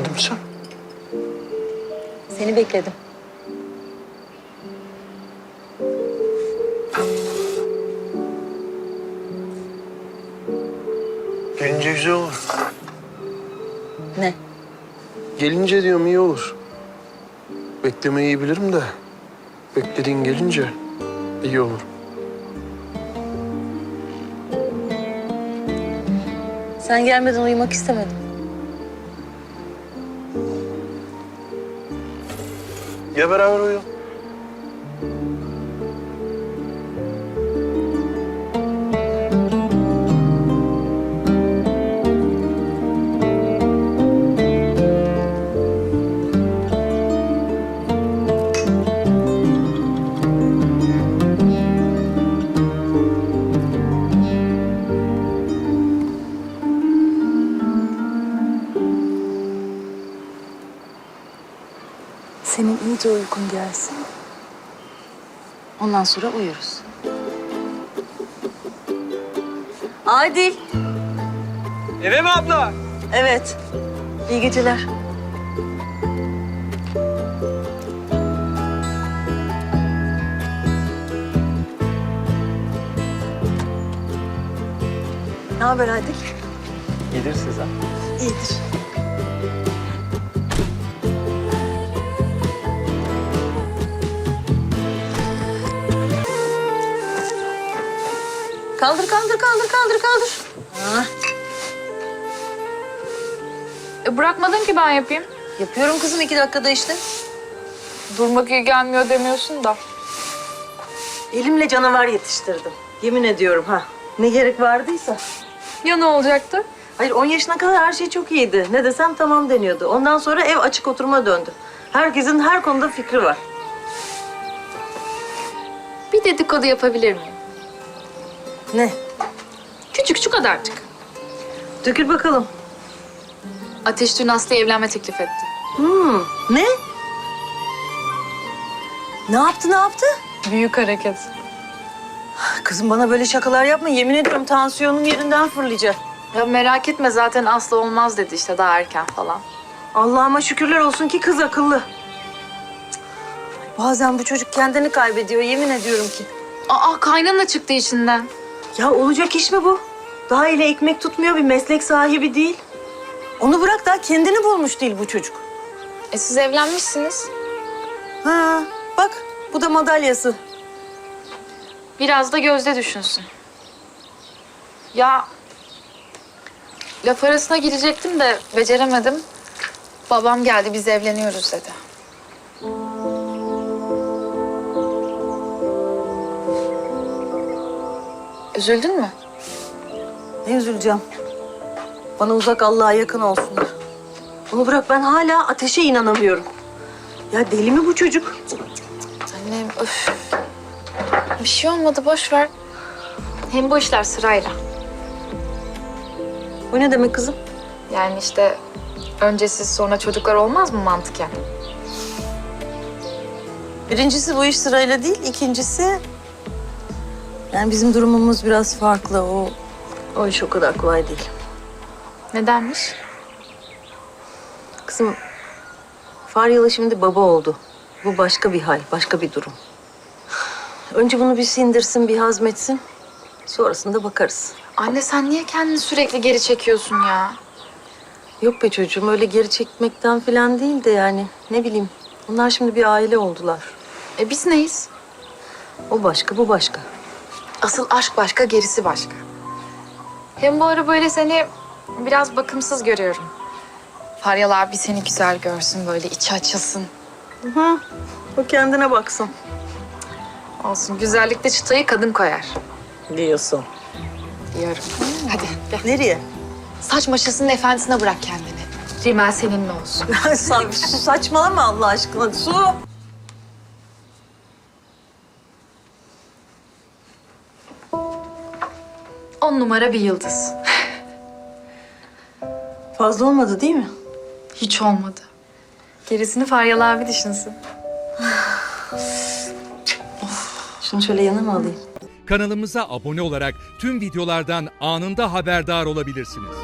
bekledim sen? Seni bekledim. Gelince güzel olur. Ne? Gelince diyorum iyi olur. Beklemeyi iyi bilirim de beklediğin gelince iyi olur. Sen gelmeden uyumak istemedim. Geber abi Senin iyice uykun gelsin. Ondan sonra uyuruz. Adil. Eve mi abla? Evet. İyi geceler. Ne haber Adil? Gelir size. İyidir. Kaldır, kaldır, kaldır, kaldır, kaldır. Ha, E bırakmadın ki ben yapayım. yapıyorum kızım iki dakikada işte. Durmak iyi gelmiyor demiyorsun da. Elimle canavar yetiştirdim. Yemin ediyorum ha. Ne gerek vardıysa. Ya ne olacaktı? Hayır 10 yaşına kadar her şey çok iyiydi. Ne desem tamam deniyordu. Ondan sonra ev açık oturuma döndü. Herkesin her konuda fikri var. Bir dedikodu yapabilir miyim? Ne? Küçük şu kadarcık. Dökül bakalım. Ateş dün Aslı'ya evlenme teklif etti. Hmm, ne? Ne yaptı, ne yaptı? Büyük hareket. Kızım bana böyle şakalar yapma. Yemin ediyorum tansiyonum yerinden fırlayacak. Ya merak etme zaten Aslı olmaz dedi işte daha erken falan. Allah'ıma şükürler olsun ki kız akıllı. Bazen bu çocuk kendini kaybediyor yemin ediyorum ki. Aa kaynana çıktı içinden. Ya olacak iş mi bu? Daha ile ekmek tutmuyor bir meslek sahibi değil. Onu bırak daha kendini bulmuş değil bu çocuk. E siz evlenmişsiniz. Ha bak bu da madalyası. Biraz da Gözde düşünsün. Ya laf arasına girecektim de beceremedim. Babam geldi biz evleniyoruz dedi. Üzüldün mü? Ne üzüleceğim. Bana uzak Allah'a yakın olsunlar. Onu bırak ben hala ateşe inanamıyorum. Ya deli mi bu çocuk? Annem öf. Bir şey olmadı boş ver. Hem bu işler sırayla. O ne demek kızım? Yani işte önce siz sonra çocuklar olmaz mı mantıken? Birincisi bu iş sırayla değil. ikincisi yani bizim durumumuz biraz farklı. O o iş o kadar kolay değil. Nedenmiş? Kızım Faryalı şimdi baba oldu. Bu başka bir hal, başka bir durum. Önce bunu bir sindirsin, bir hazmetsin. Sonrasında bakarız. Anne sen niye kendini sürekli geri çekiyorsun ya? Yok be çocuğum öyle geri çekmekten falan değil de yani ne bileyim. Onlar şimdi bir aile oldular. E biz neyiz? O başka, bu başka. Asıl aşk başka, gerisi başka. Hem bu ara böyle seni biraz bakımsız görüyorum. Faryal abi seni güzel görsün, böyle içi açılsın. Hı, o kendine baksın. Olsun, güzellikte çıtayı kadın koyar Diyorsun. diyorum. Hadi gel. Nereye? Saç maşasının efendisine bırak kendini. Rimel seninle olsun. Sa- Su saçmalama Allah aşkına. Su. On numara bir yıldız. Fazla olmadı değil mi? Hiç olmadı. Gerisini Faryal abi düşünsün. Şunu şöyle yanıma alayım. Kanalımıza abone olarak tüm videolardan anında haberdar olabilirsiniz.